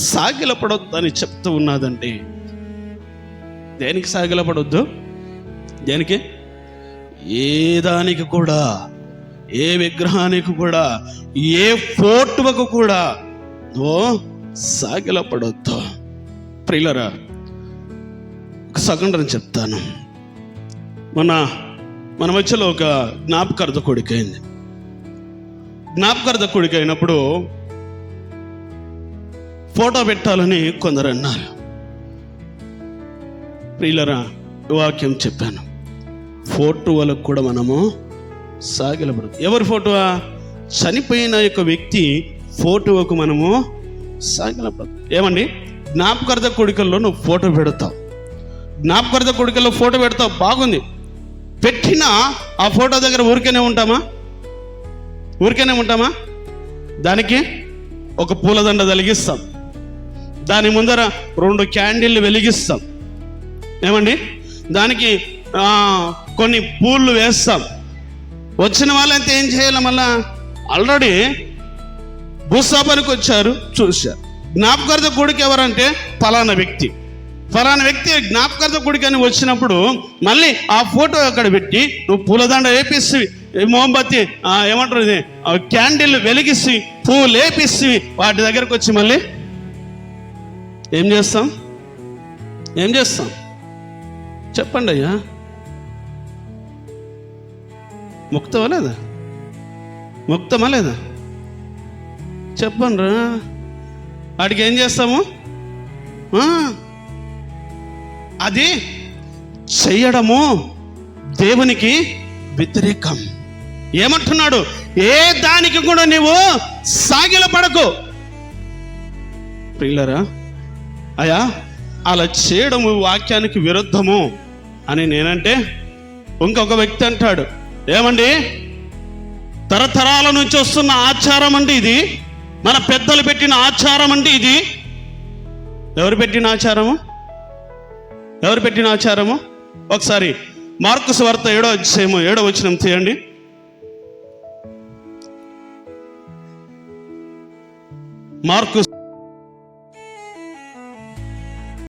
సాగిలపడొద్దు అని చెప్తూ ఉన్నదండి. దేనికి సాగిలపడొద్దు? దేనికి? ఏ దానికి కూడా ఏ విగ్రహానికి కూడా ఏ ఫోటోకు కూడా ఓ సాగిలపడొద్దు. ప్రియులరా ఒక సగండ్రం చెప్తాను. మన మన మధ్యలో ఒక జ్ఞాపకార్థ కొడుకైంది. జ్ఞాపకార్థ కొడుకైనప్పుడు అయినప్పుడు ఫోటో పెట్టాలని కొందరు అన్నారు. ప్రియులరా వాక్యం చెప్పాను. ఫోటోలకు కూడా మనము సాగిలబడదు ఎవరి ఫోటో? చనిపోయిన యొక్క వ్యక్తి ఫోటోకు మనము సాగిలబడదు ఏమండి? జ్ఞాపకార్థ కొడుకల్లో నువ్వు ఫోటో పెడతావు. జ్ఞాపకార్థ కొడుకల్లో ఫోటో పెడతావు. బాగుంది. పెట్టినా ఆ ఫోటో దగ్గర ఊరికేనే ఉంటామా? ఊరికేనే ఉంటామా? దానికి ఒక పూలదండ తలిగిస్తాం దాని ముందర రెండు క్యాండిల్లు వెలిగిస్తాం. ఏమండి? దానికి కొన్ని పూలు వేస్తాం. వచ్చిన వాళ్ళంతా ఏం చేయాలి మళ్ళా? ఆల్రెడీ భూస్థాపనకు వచ్చారు చూశారు. జ్ఞాపకార్థ కొడుకు ఎవరంటే ఫలానా వ్యక్తి. ఫలానా వ్యక్తి జ్ఞాపకార్థ కొడుకు అని వచ్చినప్పుడు మళ్ళీ ఆ ఫోటో అక్కడ పెట్టి నువ్వు పూలదండ వేపిస్తువి మోంబత్తి ఏమంటారు ఇది? ఆ, క్యాండిల్ వెలిగిసి పువ్వులు వేపిస్తు వాటి దగ్గరకు వచ్చి మళ్ళీ ఏం చేస్తాం? ఏం చేస్తాం? చెప్పండి అయ్యా. ముక్తమా లేదా? ముక్తమా లేదా? చెప్పండి వాడికి ఏం చేస్తాము? అది చెయ్యడము దేవునికి వ్యతిరేకం. ఏమంటున్నాడు? ఏ దానికి కూడా నీవు సాగిల పడకు ప్రియులరా అయా అలా చేయడము వాక్యానికి విరుద్ధము అని నేనంటే ఇంకొక వ్యక్తి అంటాడు. ఏమండి? తరతరాల నుంచి వస్తున్న ఆచారం అండి ఇది. మన పెద్దలు పెట్టిన ఆచారం అండి ఇది. ఎవరు పెట్టిన ఆచారము? ఎవరు పెట్టిన ఆచారము? ఒకసారి మార్కు వార్త ఏడో అధ్యాయము ఏడో వచ్చిన తీయండి. మార్కు